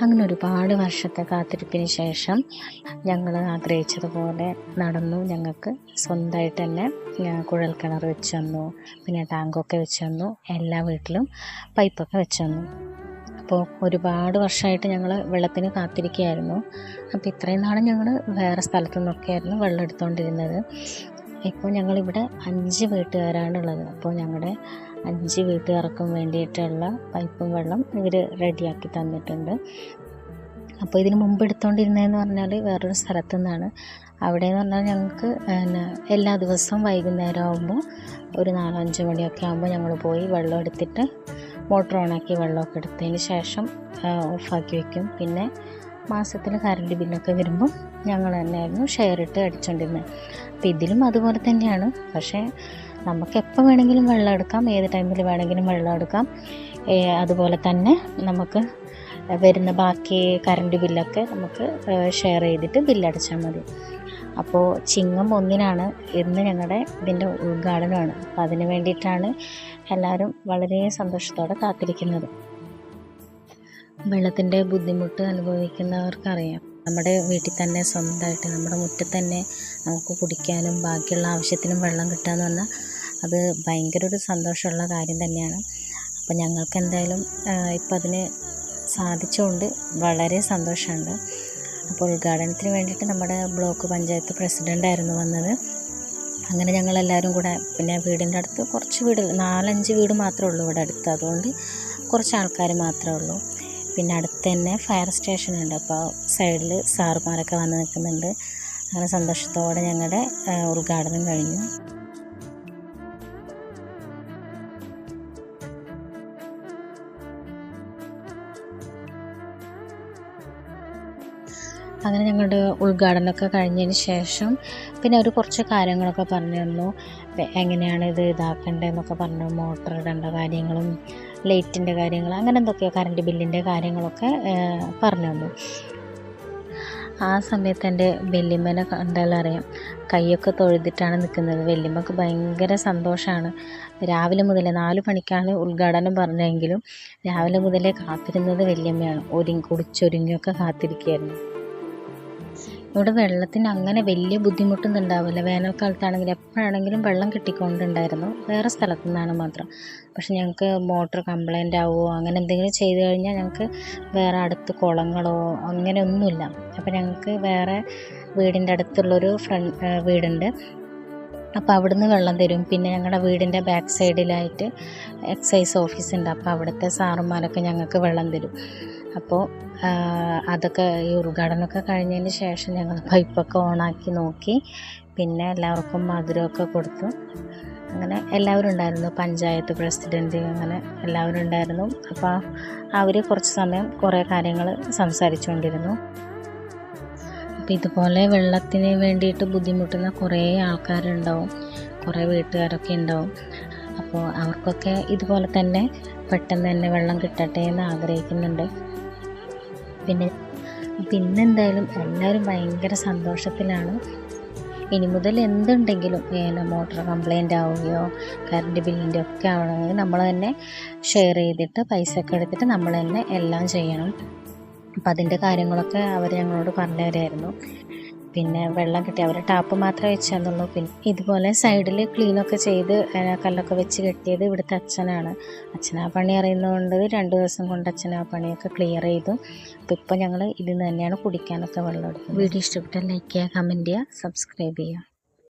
അങ്ങനെ ഒരുപാട് വർഷത്തെ കാത്തിരിപ്പിന് ശേഷം ഞങ്ങൾ ആഗ്രഹിച്ചതുപോലെ നടന്നു. ഞങ്ങൾക്ക് സ്വന്തമായിട്ട് തന്നെ കുഴൽ കുഴൽക്കിണർ വെച്ച് തന്നു പിന്നെ ടാങ്കൊക്കെ വെച്ച് തന്നു എല്ലാ വീട്ടിലും പൈപ്പൊക്കെ വെച്ച് തന്നു അപ്പോൾ ഒരുപാട് വർഷമായിട്ട് ഞങ്ങൾ വെള്ളത്തിന് കാത്തിരിക്കുകയായിരുന്നു. അപ്പോൾ ഇത്രയും നാളും ഞങ്ങൾ വേറെ സ്ഥലത്തു നിന്നൊക്കെയായിരുന്നു വെള്ളം എടുത്തുകൊണ്ടിരുന്നത് ഇപ്പോൾ ഞങ്ങളിവിടെ അഞ്ച് വീട്ടുകാരാണുള്ളത് അപ്പോൾ ഞങ്ങളുടെ അഞ്ച് വീട്ടുകാർക്കും വേണ്ടിയിട്ടുള്ള പൈപ്പും വെള്ളം ഇവർ റെഡിയാക്കി തന്നിട്ടുണ്ട്. അപ്പോൾ ഇതിന് മുമ്പ് എടുത്തുകൊണ്ടിരുന്നതെന്ന് പറഞ്ഞാൽ വേറൊരു സ്ഥലത്തു നിന്നാണ് അവിടെ എന്ന് പറഞ്ഞാൽ ഞങ്ങൾക്ക് പിന്നെ എല്ലാ ദിവസവും വൈകുന്നേരം ആകുമ്പോൾ ഒരു നാലോ അഞ്ച് മണിയൊക്കെ ആകുമ്പോൾ ഞങ്ങൾ പോയി വെള്ളം എടുത്തിട്ട് മോട്ടർ ഓണാക്കി വെള്ളമൊക്കെ എടുത്തതിന് ശേഷം ഓഫാക്കി വയ്ക്കും പിന്നെ മാസത്തിൽ കറണ്ട് ബില്ലൊക്കെ വരുമ്പം ഞങ്ങൾ തന്നെയായിരുന്നു ഷെയർ ഇട്ട് അടിച്ചുകൊണ്ടിരുന്നത് അപ്പോൾ ഇതിലും അതുപോലെ തന്നെയാണ്. പക്ഷേ നമുക്ക് എപ്പോൾ വേണമെങ്കിലും വെള്ളം എടുക്കാം. ഏത് ടൈമിൽ വേണമെങ്കിലും വെള്ളം എടുക്കാം. അതുപോലെ തന്നെ നമുക്ക് വരുന്ന ബാക്കി കറണ്ട് ബില്ലൊക്കെ നമുക്ക് ഷെയർ ചെയ്തിട്ട് ബില്ലടച്ചാൽ മതി. അപ്പോൾ ചിങ്ങം ഒന്നിനാണ് ഇന്ന് ഞങ്ങളുടെ ഇതിന്റെ ഉദ്ഘാടനമാണ്. അപ്പോൾ അതിന് വേണ്ടിയിട്ടാണ് എല്ലാവരും വളരെ സന്തോഷത്തോടെ കാത്തിരിക്കുന്നത്. വെള്ളത്തിന്റെ ബുദ്ധിമുട്ട് അനുഭവിക്കുന്നവർക്കറിയാം. നമ്മുടെ വീട്ടിൽ തന്നെ സ്വന്തമായിട്ട് നമ്മുടെ മുറ്റത്ത് തന്നെ നമുക്ക് കുടിക്കാനും ബാക്കിയുള്ള ആവശ്യത്തിനും വെള്ളം കിട്ടുക എന്ന് പറഞ്ഞാൽ അത് ഭയങ്കര ഒരു സന്തോഷമുള്ള കാര്യം തന്നെയാണ്. അപ്പോൾ ഞങ്ങൾക്ക് എന്തായാലും ഇപ്പം അതിന് സാധിച്ചുകൊണ്ട് വളരെ സന്തോഷമുണ്ട്. അപ്പോൾ ഉദ്ഘാടനത്തിന് വേണ്ടിയിട്ട് നമ്മുടെ ബ്ലോക്ക് പഞ്ചായത്ത് പ്രസിഡന്റായിരുന്നു വന്നത്. അങ്ങനെ ഞങ്ങളെല്ലാവരും കൂടെ പിന്നെ വീടിന്റെ അടുത്ത് കുറച്ച് വീട് നാലഞ്ച് വീട് മാത്രമേ ഉള്ളൂ ഇവിടെ അടുത്ത്. അതുകൊണ്ട് കുറച്ച് ആൾക്കാർ മാത്രമേ ഉള്ളൂ. പിന്നെ അടുത്ത് തന്നെ ഫയർ സ്റ്റേഷൻ ഉണ്ട് അപ്പോൾ സൈഡിൽ സാറുമാരൊക്കെ വന്ന് നിൽക്കുന്നുണ്ട്. അങ്ങനെ സന്തോഷത്തോടെ ഞങ്ങളുടെ ഉദ്ഘാടനം കഴിഞ്ഞു. അങ്ങനെ ഞങ്ങളുടെ ഉദ്ഘാടനമൊക്കെ കഴിഞ്ഞതിന് ശേഷം പിന്നെ അവർ കുറച്ച് കാര്യങ്ങളൊക്കെ പറഞ്ഞു തന്നു എങ്ങനെയാണ് ഇത് ഇതാക്കേണ്ടതെന്നൊക്കെ പറഞ്ഞു. മോട്ടർ ഇടേണ്ട കാര്യങ്ങളും ലൈറ്റിന്റെ കാര്യങ്ങൾ അങ്ങനെ എന്തൊക്കെയോ കറണ്ട് ബില്ലിന്റെ കാര്യങ്ങളൊക്കെ പറഞ്ഞു തന്നു. ആ സമയത്ത് എന്റെ വല്യമ്മേനെ കണ്ടാലറിയാം കൈയൊക്കെ തൊഴുതിട്ടാണ് നിൽക്കുന്നത്. വല്യമ്മക്ക് ഭയങ്കര സന്തോഷമാണ് രാവിലെ മുതലേ നാല് മണിക്കാണ് ഉദ്ഘാടനം പറഞ്ഞെങ്കിലും രാവിലെ മുതലേ കാത്തിരുന്നത് വല്യമ്മയാണ്. ഒരുങ്ങി കുടിച്ചൊരുങ്ങിയൊക്കെ കാത്തിരിക്കുകയായിരുന്നു. ഇവിടെ വെള്ളത്തിന് അങ്ങനെ വലിയ ബുദ്ധിമുട്ടൊന്നും ഉണ്ടാവില്ല. വേനൽക്കാലത്താണെങ്കിൽ എപ്പോഴാണെങ്കിലും വെള്ളം കിട്ടിക്കൊണ്ടുണ്ടായിരുന്നു. വേറെ സ്ഥലത്തു നിന്നാണ് മാത്രം. പക്ഷെ ഞങ്ങൾക്ക് മോട്ടർ കംപ്ലൈന്റ് ആവുമോ അങ്ങനെ എന്തെങ്കിലും ചെയ്തു കഴിഞ്ഞാൽ ഞങ്ങൾക്ക് വേറെ അടുത്ത് കുളങ്ങളോ അങ്ങനെയൊന്നുമില്ല. അപ്പോൾ ഞങ്ങൾക്ക് വേറെ വീടിന്റെ അടുത്തുള്ളൊരു ഫ്രണ്ട് വീടുണ്ട്. അപ്പോൾ അവിടുന്ന് വെള്ളം തരും. പിന്നെ ഞങ്ങളുടെ വീടിന്റെ ബാക്ക് സൈഡിലായിട്ട് എക്സൈസ് ഓഫീസ് ഉണ്ട് അപ്പോൾ അവിടുത്തെ സാറുമാരൊക്കെ ഞങ്ങൾക്ക് വെള്ളം തരും. അപ്പോൾ അതൊക്കെ ഈ ഉദ്ഘാടനമൊക്കെ കഴിഞ്ഞതിന് ശേഷം ഞങ്ങൾ പൈപ്പൊക്കെ ഓണാക്കി നോക്കി. പിന്നെ എല്ലാവർക്കും മധുരമൊക്കെ കൊടുത്തു. അങ്ങനെ എല്ലാവരും ഉണ്ടായിരുന്നു. പഞ്ചായത്ത് പ്രസിഡന്റ് അങ്ങനെ എല്ലാവരും ഉണ്ടായിരുന്നു. അപ്പോൾ അവർ കുറച്ച് സമയം കുറേ കാര്യങ്ങൾ സംസാരിച്ചുകൊണ്ടിരുന്നു അപ്പോൾ ഇതുപോലെ വെള്ളത്തിന് വേണ്ടിയിട്ട് ബുദ്ധിമുട്ടുന്ന കുറേ ആൾക്കാരുണ്ടാവും. കുറേ വീട്ടുകാരൊക്കെ ഉണ്ടാവും. അപ്പോൾ അവർക്കൊക്കെ ഇതുപോലെ തന്നെ പെട്ടെന്ന് തന്നെ വെള്ളം കിട്ടട്ടെ എന്ന് ആഗ്രഹിക്കുന്നുണ്ട്. പിന്നെ പിന്നെ എന്തായാലും എല്ലാവരും ഭയങ്കര സന്തോഷത്തിലാണ്. ഇനി മുതൽ എന്തുണ്ടെങ്കിലും മോട്ടർ കംപ്ലൈന്റ് ആവുകയോ കറണ്ട് ബില്ലിന്റെ ഒക്കെ ആവണമെങ്കിൽ നമ്മൾ തന്നെ ഷെയർ ചെയ്തിട്ട് പൈസ ഒക്കെ എടുത്തിട്ട് നമ്മൾ തന്നെ എല്ലാം ചെയ്യണം. അപ്പം അതിന്റെ കാര്യങ്ങളൊക്കെ അവർ ഞങ്ങളോട് പറഞ്ഞു തരുമായിരുന്നു പിന്നെ വെള്ളം കെട്ടി. അവരെ ടാപ്പ് മാത്രമേ വെച്ചാന്നുള്ളൂ. പിന്നെ ഇതുപോലെ സൈഡിൽ ക്ലീനൊക്കെ ചെയ്ത് കല്ലൊക്കെ വെച്ച് കെട്ടിയത് ഇവിടുത്തെ അച്ഛനാണ്. അച്ഛനാ പണി അറിയുന്നതുകൊണ്ട് രണ്ട് ദിവസം കൊണ്ട് അച്ഛനാ പണിയൊക്കെ ക്ലിയർ ചെയ്തു. അപ്പം ഇപ്പം ഞങ്ങൾ ഇതിൽ നിന്ന് തന്നെയാണ് കുടിക്കാനൊക്കെ വെള്ളം എടുക്കുന്നത്. വീഡിയോ ഇഷ്ടപ്പെട്ടാൽ ലൈക്ക് ചെയ്യുക കമന്റ് ചെയ്യുക സബ്സ്ക്രൈബ് ചെയ്യുക.